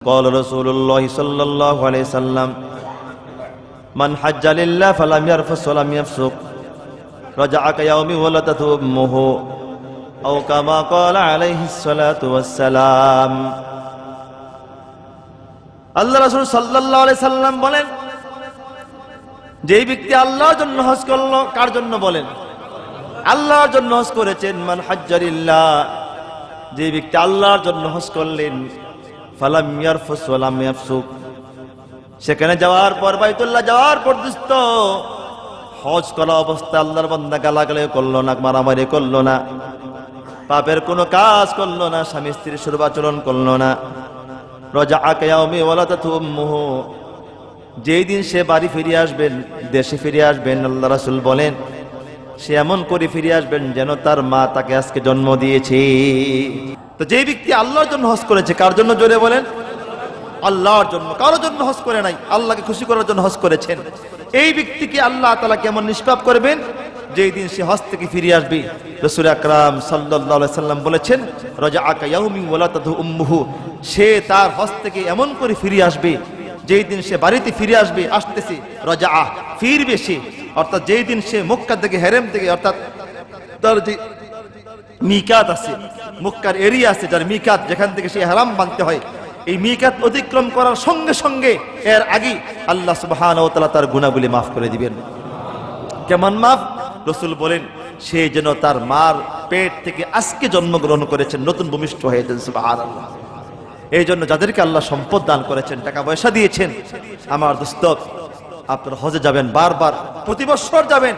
قال رسول الله صلى الله عليه وسلم من حج لله فلم يرفث ولم يفسق رجع كيوم ولدته امه او كما قال عليه الصلاه والسلام আল্লাহ রাসূল সাল্লাল্লাহু আলাইহি সাল্লাম বলেন যেই ব্যক্তি আল্লাহর জন্য হজ করলো কার জন্য বলেন আল্লাহর জন্য হজ করেছেন মান হাজ্জারিল্লাহ যে ব্যক্তি আল্লাহর জন্য হজ করলেন সেখানে যাওয়ার পর বাইতুল্লাহ যাওয়ার পর পর্যন্ত হজ করা অবস্থায় আল্লাহর বান্দা গালাগালি করল না, মারামারি করল না। পাপের কোনো কাজ করল না, স্বামী স্ত্রীর সুরবাচরণ করল না। রজা আকায়াউমি ওয়ালাতাতু উম্মুহু। যেই দিন সে বাড়ি ফিরে আসবেন, দেশে ফিরে আসবেন, আল্লাহ রাসূল বলেন, সে এমন করে ফিরে আসবেন যেন তার মা তাকে আজকে জন্ম দিয়েছে। তো যে ব্যক্তি আল্লাহর জন্য হজ করেছে, কার জন্য জোরে বলেন? আল্লাহর জন্য। কারও জন্য হজ করে নাই, আল্লাহকে খুশি করার জন্য হজ করেছেন। এই ব্যক্তিকে আল্লাহ তালা কেমন নিষ্পাপ করবেন? যেই দিন সে হজ থেকে ফিরে আসবে, রসুল আকরাম সাল্লাহ সাল্লাম বলেছেন রজা আকা ওয়ালাতাহু উম্মুহু। সে তার হজ থেকে এমন করে ফিরে আসবে, যেই দিন সে বাড়িতে ফিরে আসবে, আসতেছে রজা আহ ফিরবে সে। অর্থাৎ যেই দিন সে মক্কা থেকে, হেরেম থেকে, অর্থাৎ তার যে মিকাত আছে মক্কার এরিয়া আছে যার মিকাত, যেখান থেকে সে হারাম বানতে হয়। এই মিকাত অতিক্রম করার সঙ্গে সঙ্গে এর আগে আল্লাহ সুবহান ও তাআলা তার গুণাগুলি মাফ করে দিবেন। কেমন মাফ? রসুল বলেন, সে যেন তার মার পেট থেকে আজকে জন্মগ্রহণ করেছেন, নতুন ভূমিষ্ঠ হয়েছেন সুবহানাল্লাহ। এই জন্য যাদেরকে আল্লাহ সম্পদ দান করেছেন, টাকা পয়সা দিয়েছেন, আমার দোস্ত, আপনার হজে যাবেন বারবার, প্রতি বছর যাবেন